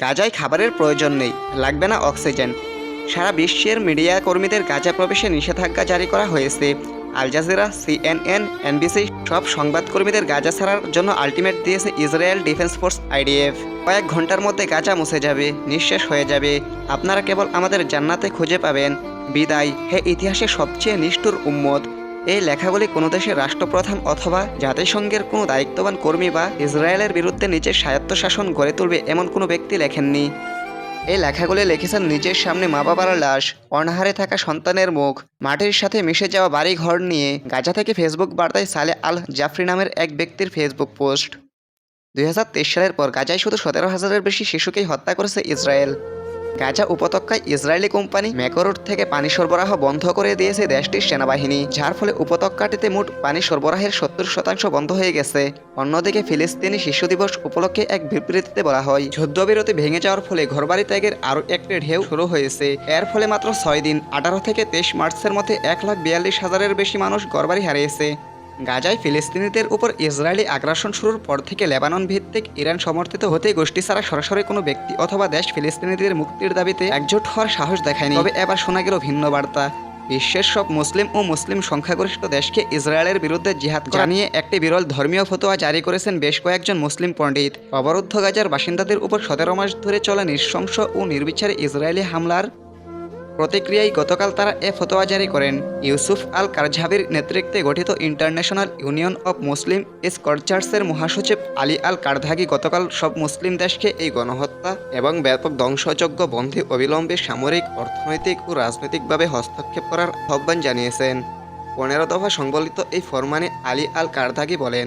গাজায় খাবারের প্রয়োজন নেই, লাগবে না অক্সিজেন। সারা বিশ্বের মিডিয়া কর্মীদের গাজা প্রবেশে নিষেধাজ্ঞা জারি করা হয়েছে। আল জাজিরা, সিএনএন, এনবিসি সব সংবাদকর্মীদের গাজা ছাড়ার জন্য আলটিমেট দিয়েছে ইসরায়েল ডিফেন্স ফোর্স আইডিএফ। কয়েক ঘণ্টার মধ্যে গাজা মুছে যাবে, নিঃশেষ হয়ে যাবে। আপনারা কেবল আমাদের জান্নাতে খুঁজে পাবেন। বিদায়, হে ইতিহাসের সবচেয়ে নিষ্ঠুর উম্মত। এই লেখাগুলি কোনো দেশের রাষ্ট্রপ্রধান অথবা জাতিসংঘের কোনো দায়িত্ববান কর্মী বা ইসরায়েলের বিরুদ্ধে নিজের স্বায়ত্তশাসন গড়ে তুলবে এমন কোনো ব্যক্তি লেখেননি। এই লেখাগুলি লিখেছেন নিজের সামনে মা বাবার লাশ, অনাহারে থাকা সন্তানের মুখ, মাটির সাথে মিশে যাওয়া বাড়ি ঘর নিয়ে গাজা থেকে ফেসবুক বার্তায় সালে আল জাফরি নামের এক ব্যক্তির ফেসবুক পোস্ট। দুই হাজার তেইশ সালের পর গাজায় শুধু সতেরো হাজারের বেশি শিশুকেই হত্যা করেছে ইসরায়েল। গাজা উপত্যকায় ইসরায়েলি কোম্পানি ম্যাকরোড থেকে পানি সরবরাহ বন্ধ করে দিয়েছে দেশটির সেনাবাহিনী, যার ফলে উপত্যকাটিতে মোট পানি সরবরাহের সত্তর শতাংশ বন্ধ হয়ে গেছে। অন্যদিকে ফিলিস্তিনি শিশু দিবস উপলক্ষে এক বিবৃতিতে বলা হয়, যুদ্ধবিরতি ভেঙে যাওয়ার ফলে ঘরবাড়ি ত্যাগের আরও একটি ঢেউ শুরু হয়েছে। এর ফলে মাত্র ছয় দিন, আঠারো থেকে তেইশ মার্চের মধ্যে এক লাখ বিয়াল্লিশ হাজারের বেশি মানুষ ঘরবাড়ি হারিয়েছে। গাজায় ফিলিস্তিনিদের উপর ইসরায়েলি আগ্রাসন শুরুর পর থেকে লেবানন ভিত্তিক ইরান সমর্থিত হতে গোষ্ঠী ছাড়া সরাসরি কোনো ব্যক্তি অথবা দেশ ফিলিস্তিনিদের মুক্তির দাবিতে একজোট হওয়ার সাহস দেখায়নি। তবে এবার শোনা গেল ভিন্ন বার্তা। বিশ্বের সব মুসলিম ও মুসলিম সংখ্যাগরিষ্ঠ দেশকে ইসরায়েলের বিরুদ্ধে জিহাদ জানিয়ে একটি বিরল ধর্মীয় ফতোয়া জারি করেছেন বেশ কয়েকজন মুসলিম পণ্ডিত। অবরুদ্ধ গাজার বাসিন্দাদের উপর সতেরো মাস ধরে চলা নৃশংস ও নির্বিচারে ইসরায়েলি হামলার প্রতিক্রিয়ায় গতকাল তারা এ ফতোয়া জারি করেন। ইউসুফ আল কারঝাবির নেতৃত্বে গঠিত ইন্টারন্যাশনাল ইউনিয়ন অব মুসলিম স্কর্চার্সের মহাসচিব আলী আল কারধাগি গতকাল সব মুসলিম দেশকে এই গণহত্যা এবং ব্যাপক ধ্বংসযজ্ঞ বন্ধে অবিলম্বে সামরিক, অর্থনৈতিক ও রাজনৈতিকভাবে হস্তক্ষেপ করার আহ্বান জানিয়েছেন। পনেরো দফা সংবলিত এই ফরমানে আলী আল কারধাগি বলেন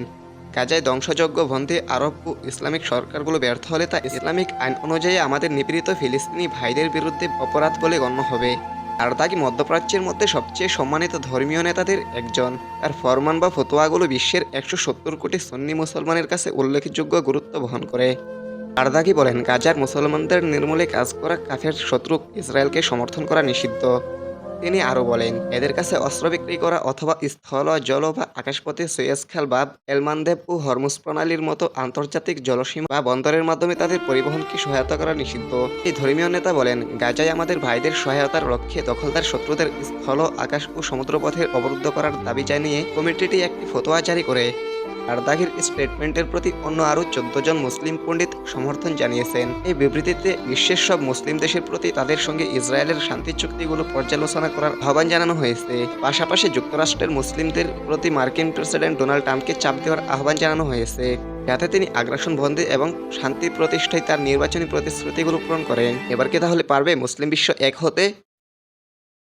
গাজায় ধ্বংসযজ্ঞ বন্ধে আরব ও ইসলামিক সরকারগুলো ব্যর্থ হলে তা ইসলামিক আইন অনুযায়ী আমাদের নিপীড়িত ফিলিস্তিনি ভাইদের বিরুদ্ধে অপরাধ বলে গণ্য হবে। আর তাকে মধ্যপ্রাচ্যের মধ্যে সবচেয়ে সম্মানিত ধর্মীয় নেতাদের একজন? তার ফরমান বা ফতোয়াগুলো বিশ্বের একশো সত্তর কোটি সন্নি মুসলমানের কাছে উল্লেখযোগ্য গুরুত্ব বহন করে। আরদাগি বলেন, গাজার মুসলমানদের নির্মূলে কাজ করা কাফের শত্রু ইসরায়েলকে সমর্থন করা নিষিদ্ধ? তিনি আরও বলেন, এদের কাছে অস্ত্র বিক্রি করা অথবা স্থল, জল বা আকাশপথে সুয়েজ খাল বা এলমানদেব ও হরমুজ প্রণালীর মতো আন্তর্জাতিক জলসীমা বা বন্দরের মাধ্যমে তাদের পরিবহনকে সহায়তা করা নিষিদ্ধ। এই ধর্মীয় নেতা বলেন, গাজায় আমাদের ভাইদের সহায়তার লক্ষ্যে দখলদার শত্রুদের স্থল, আকাশ ও সমুদ্রপথে অবরুদ্ধ করার দাবি জানিয়ে কমিটিটি একটি ফতোয়া জারি করে। আরদাগির স্টেটমেন্টের প্রতি অন্য আরও চোদ্দ জন মুসলিম পণ্ডিত সমর্থন জানিয়েছেন। এই বিবৃতিতে বিশ্বের সব মুসলিম দেশের প্রতি তাদের সঙ্গে ইসরায়েলের শান্তি চুক্তিগুলো পর্যালোচনা করার আহ্বান জানানো হয়েছে। পাশাপাশি যুক্তরাষ্ট্রের মুসলিমদের প্রতি মার্কিন প্রেসিডেন্ট ডোনাল্ড ট্রাম্পকে চাপ দেওয়ার আহ্বান জানানো হয়েছে। যাতে তিনি আগ্রাসন বন্ধে এবং শান্তি প্রতিষ্ঠায় তার নির্বাচনী প্রতিশ্রুতিগুলো পূরণ করেন। এবার কি তাহলে পারবে মুসলিম বিশ্ব এক হতে?